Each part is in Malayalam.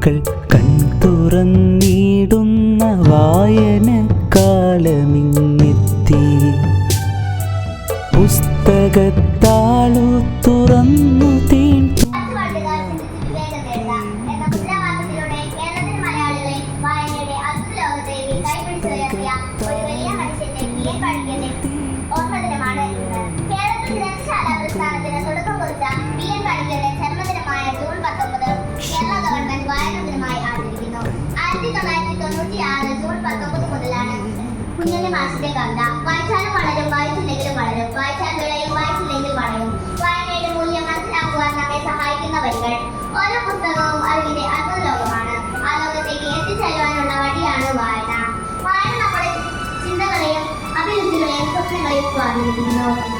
അക്ഷരപ്പൂവുകൾ കുഞ്ഞിന്റെ മാസത്തെ കവിത വായിച്ചാലും വളരും വായിച്ചില്ലെങ്കിലും വളരും. വായിച്ചാൽ വിളയും വായിച്ചില്ലെങ്കിൽ വളയും. വായനയുടെ മൂല്യം മനസ്സിലാക്കുവാൻ നമ്മെ സഹായിക്കുന്ന വരികൾ. ഓരോ പുസ്തകവും അറിവിന്റെ അത്ഭുത ലോകമാണ് ആ ലോകത്തേക്ക് എത്തിച്ചേരുവാനുള്ള വഴിയാണ് വായന. വായന നമ്മുടെ ചിന്തകളെയും അഭിരുചികളെയും സ്വപ്നങ്ങളെയും സ്വാധീനിക്കുന്നു.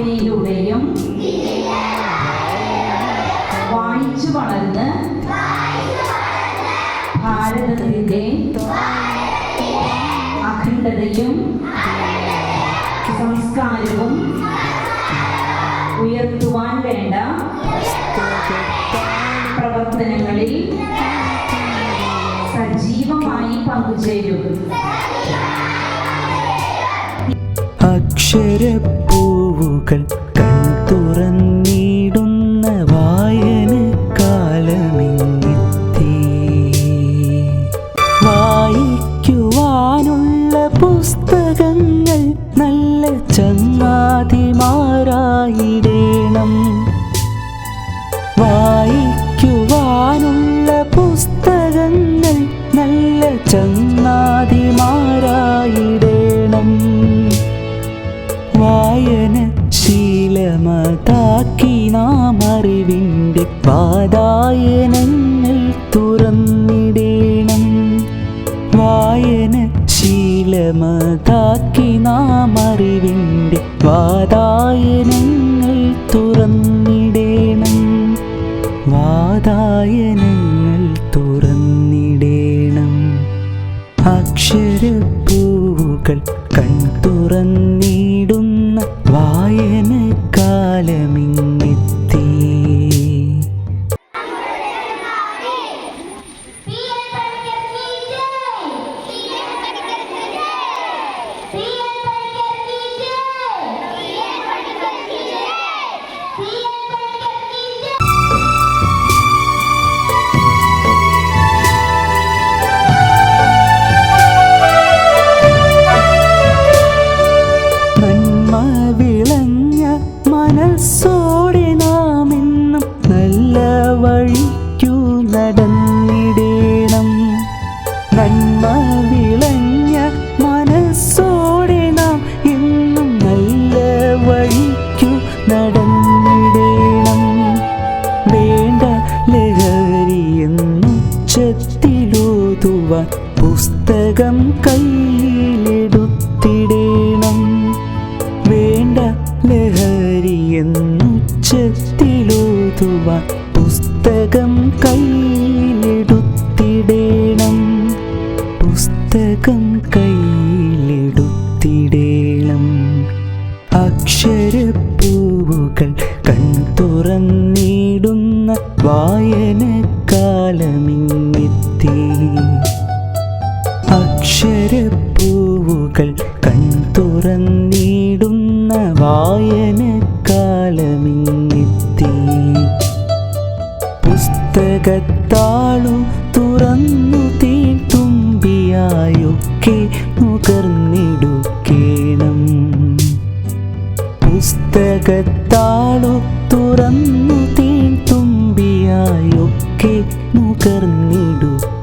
വായനയിലൂടെയും വായിച്ചു വളർന്ന് ഭാരതത്തിന്റെ അഖണ്ഡതയും സംസ്കാരവും ഉയർത്തുവാൻ വേണ്ട പ്രവർത്തനങ്ങളിൽ സജീവമായി പങ്കുചേരും അക്ഷരപ്പൂവുകൾ കൺ തുറന്നിടുന്ന വായന കാലമിങ്ങെത്തി വായിക്കുവാനുള്ള പുസ്തകങ്ങൾ നല്ല ചങ്ങാതിമാരായിടേണം ശീലമതാക്കി നാം അറിവിന്റെ പാതായനങ്ങൾ തുറന്നിടേണം. വായന ശീലമതാക്കി നാം അറിവിന്റെ വാതായനങ്ങൾ തുറന്നിടേണം. വാതായനങ്ങൾ തുറന്നിടേണം. അക്ഷരപ്പൂവുകൾ കൺ തുറന്നിടുന്ന വായനക്കാലമിങ്ങെത്തി നടന്നിടേണം. നന്മ വിളഞ്ഞ മനസ്സോടെ നാം എന്നും നല്ല വഴിക്കു നടന്നിടേണം. വേണ്ട ലഹരി എന്നു പുസ്തകം കയ്യിലെടുത്തിടേണം. വേണ്ട ലഹരി എന്നു പുസ്തകം കൈ തുറന്നിടുന്ന വായനക്കാലമിങ്ങെത്തി അക്ഷരപ്പൂവുകൾ കൺ തുറന്നിടുന്ന വായനക്കാലമിങ്ങെത്തി പുസ്തകത്താളു തുറന്നു തീൻ തുമ്പിയായൊക്കെ മുകർന്നിടുക്കേണം